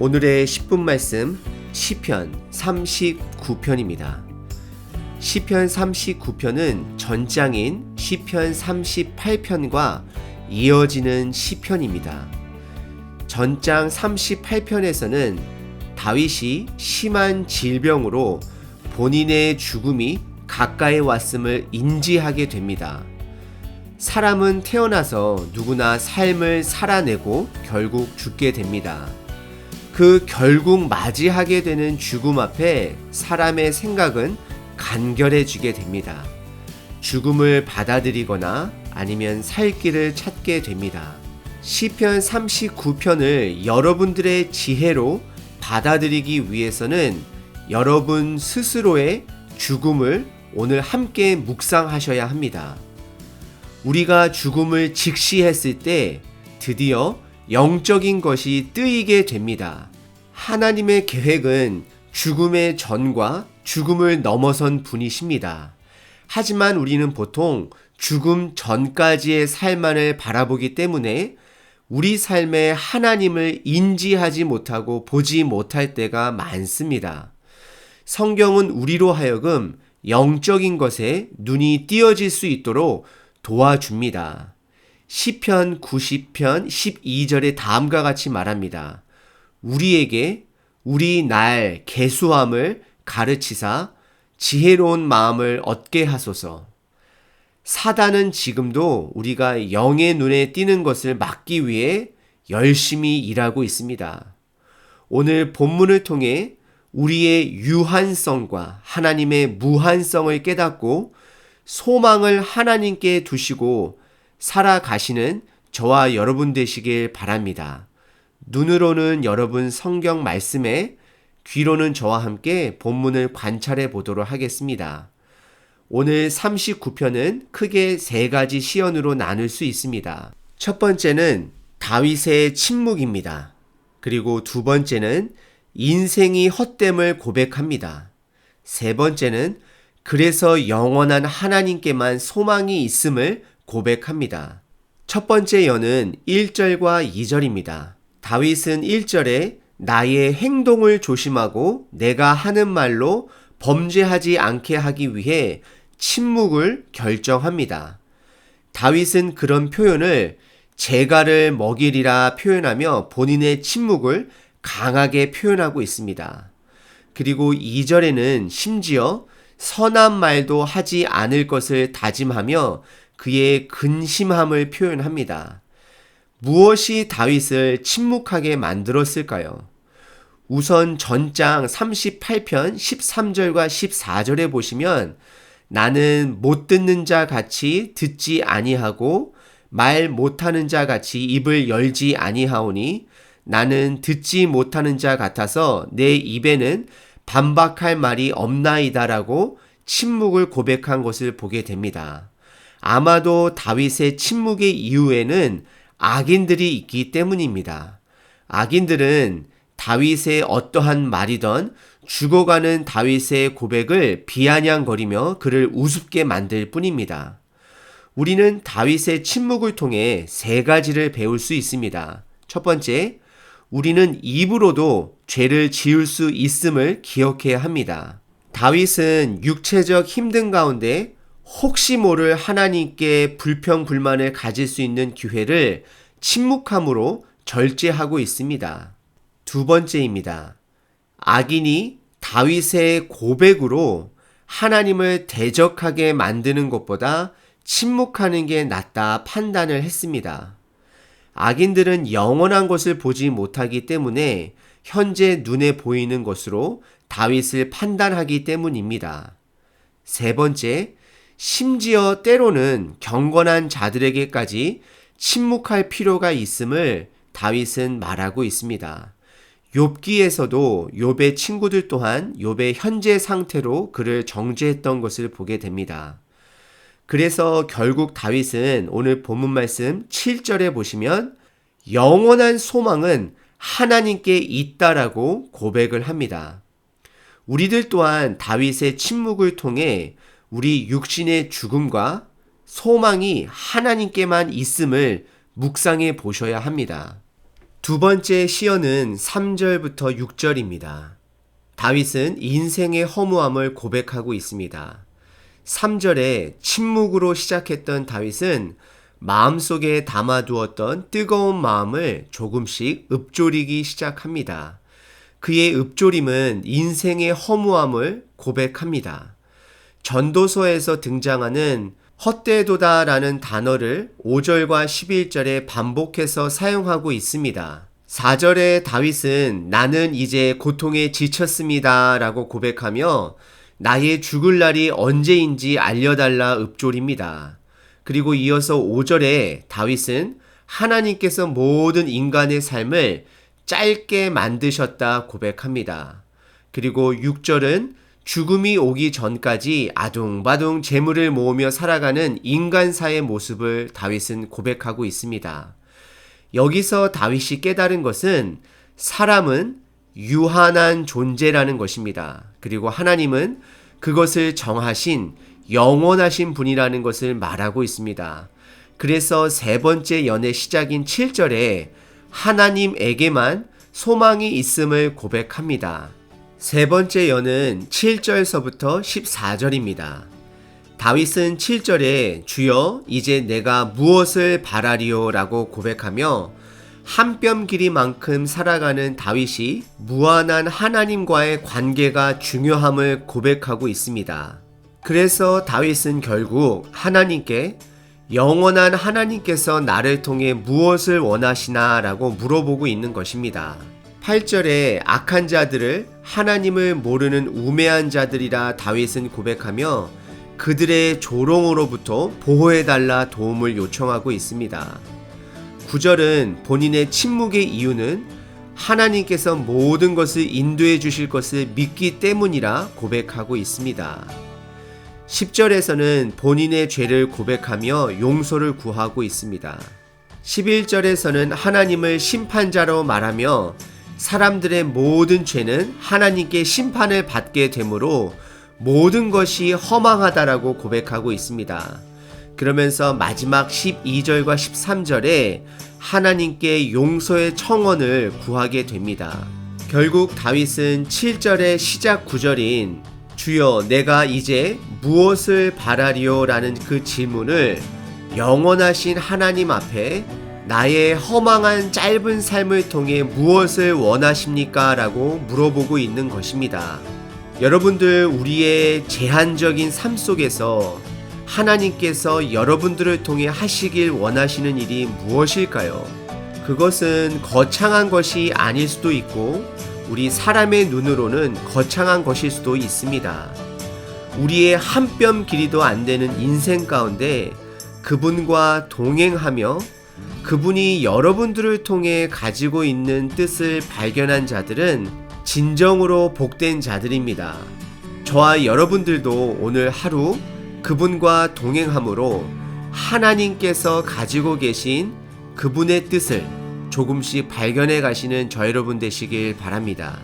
오늘의 10분 말씀 시편 39편입니다. 시편 39편은 전장인 시편 38편과 이어지는 시편입니다. 전장 38편에서는 다윗이 심한 질병으로 본인의 죽음이 가까이 왔음을 인지하게 됩니다. 사람은 태어나서 누구나 삶을 살아내고 결국 죽게 됩니다. 그 결국 맞이하게 되는 죽음 앞에 사람의 생각은 간결해지게 됩니다. 죽음을 받아들이거나 아니면 살 길을 찾게 됩니다. 시편 39편을 여러분들의 지혜로 받아들이기 위해서는 여러분 스스로의 죽음을 오늘 함께 묵상하셔야 합니다. 우리가 죽음을 직시했을 때 드디어 영적인 것이 뜨이게 됩니다. 하나님의 계획은 죽음의 전과 죽음을 넘어선 분이십니다. 하지만 우리는 보통 죽음 전까지의 삶만을 바라보기 때문에 우리 삶에 하나님을 인지하지 못하고 보지 못할 때가 많습니다. 성경은 우리로 하여금 영적인 것에 눈이 띄어질 수 있도록 도와줍니다. 시편 90편 12절에 다음과 같이 말합니다. 우리에게 우리 날 개수함을 가르치사 지혜로운 마음을 얻게 하소서. 사단은 지금도 우리가 영의 눈에 띄는 것을 막기 위해 열심히 일하고 있습니다. 오늘 본문을 통해 우리의 유한성과 하나님의 무한성을 깨닫고 소망을 하나님께 두시고 살아가시는 저와 여러분 되시길 바랍니다. 눈으로는 여러분 성경 말씀에 귀로는 저와 함께 본문을 관찰해 보도록 하겠습니다. 오늘 39편은 크게 세 가지 시연으로 나눌 수 있습니다. 첫 번째는 다윗의 침묵입니다. 그리고 두 번째는 인생이 헛됨을 고백합니다. 세 번째는 그래서 영원한 하나님께만 소망이 있음을 고백합니다. 첫 번째 여는 1절과 2절입니다. 다윗은 1절에 나의 행동을 조심하고 내가 하는 말로 범죄하지 않게 하기 위해 침묵을 결정합니다. 다윗은 그런 표현을 재갈을 먹이리라 표현하며 본인의 침묵을 강하게 표현하고 있습니다. 그리고 2절에는 심지어 선한 말도 하지 않을 것을 다짐하며 그의 근심함을 표현합니다. 무엇이 다윗을 침묵하게 만들었을까요? 우선 전장 38편 13절과 14절에 보시면 나는 못 듣는 자 같이 듣지 아니하고 말 못하는 자 같이 입을 열지 아니하오니 나는 듣지 못하는 자 같아서 내 입에는 반박할 말이 없나이다라고 침묵을 고백한 것을 보게 됩니다. 아마도 다윗의 침묵의 이유에는 악인들이 있기 때문입니다. 악인들은 다윗의 어떠한 말이던 죽어가는 다윗의 고백을 비아냥거리며 그를 우습게 만들 뿐입니다. 우리는 다윗의 침묵을 통해 세 가지를 배울 수 있습니다. 첫 번째, 우리는 입으로도 죄를 지을 수 있음을 기억해야 합니다. 다윗은 육체적 힘든 가운데 혹시 모를 하나님께 불평, 불만을 가질 수 있는 기회를 침묵함으로 절제하고 있습니다. 두 번째입니다. 악인이 다윗의 고백으로 하나님을 대적하게 만드는 것보다 침묵하는 게 낫다 판단을 했습니다. 악인들은 영원한 것을 보지 못하기 때문에 현재 눈에 보이는 것으로 다윗을 판단하기 때문입니다. 세 번째, 심지어 때로는 경건한 자들에게까지 침묵할 필요가 있음을 다윗은 말하고 있습니다. 욥기에서도 욥의 친구들 또한 욥의 현재 상태로 그를 정죄했던 것을 보게 됩니다. 그래서 결국 다윗은 오늘 본문 말씀 7절에 보시면 영원한 소망은 하나님께 있다라고 고백을 합니다. 우리들 또한 다윗의 침묵을 통해 우리 육신의 죽음과 소망이 하나님께만 있음을 묵상해 보셔야 합니다. 두 번째 시연은 3절부터 6절입니다. 다윗은 인생의 허무함을 고백하고 있습니다. 3절에 침묵으로 시작했던 다윗은 마음속에 담아두었던 뜨거운 마음을 조금씩 읊조리기 시작합니다. 그의 읊조림은 인생의 허무함을 고백합니다. 전도서에서 등장하는 헛되도다라는 단어를 5절과 11절에 반복해서 사용하고 있습니다. 4절에 다윗은 나는 이제 고통에 지쳤습니다 라고 고백하며 나의 죽을 날이 언제인지 알려달라 읊조립니다. 그리고 이어서 5절에 다윗은 하나님께서 모든 인간의 삶을 짧게 만드셨다 고백합니다. 그리고 6절은 죽음이 오기 전까지 아둥바둥 재물을 모으며 살아가는 인간사의 모습을 다윗은 고백하고 있습니다. 여기서 다윗이 깨달은 것은 사람은 유한한 존재라는 것입니다. 그리고 하나님은 그것을 정하신 영원하신 분이라는 것을 말하고 있습니다. 그래서 세 번째 연의 시작인 7절에 하나님에게만 소망이 있음을 고백합니다. 세 번째 연은 7절서부터 14절입니다. 다윗은 7절에 주여 이제 내가 무엇을 바라리오 라고 고백하며 한 뼘 길이만큼 살아가는 다윗이 무한한 하나님과의 관계가 중요함을 고백하고 있습니다. 그래서 다윗은 결국 하나님께 영원한 하나님께서 나를 통해 무엇을 원하시나 라고 물어보고 있는 것입니다. 8절에 악한 자들을 하나님을 모르는 우매한 자들이라 다윗은 고백하며 그들의 조롱으로부터 보호해달라 도움을 요청하고 있습니다. 9절은 본인의 침묵의 이유는 하나님께서 모든 것을 인도해 주실 것을 믿기 때문이라 고백하고 있습니다. 10절에서는 본인의 죄를 고백하며 용서를 구하고 있습니다. 11절에서는 하나님을 심판자로 말하며 사람들의 모든 죄는 하나님께 심판을 받게 되므로 모든 것이 허망하다라고 고백하고 있습니다. 그러면서 마지막 12절과 13절에 하나님께 용서의 청원을 구하게 됩니다. 결국 다윗은 7절의 시작 구절인 주여 내가 이제 무엇을 바라리오 라는 그 질문을 영원하신 하나님 앞에 나의 허망한 짧은 삶을 통해 무엇을 원하십니까? 라고 물어보고 있는 것입니다. 여러분들, 우리의 제한적인 삶 속에서 하나님께서 여러분들을 통해 하시길 원하시는 일이 무엇일까요? 그것은 거창한 것이 아닐 수도 있고, 우리 사람의 눈으로는 거창한 것일 수도 있습니다. 우리의 한 뼘 길이도 안 되는 인생 가운데 그분과 동행하며 그분이 여러분들을 통해 가지고 있는 뜻을 발견한 자들은 진정으로 복된 자들입니다. 저와 여러분들도 오늘 하루 그분과 동행함으로 하나님께서 가지고 계신 그분의 뜻을 조금씩 발견해 가시는 저 여러분 되시길 바랍니다.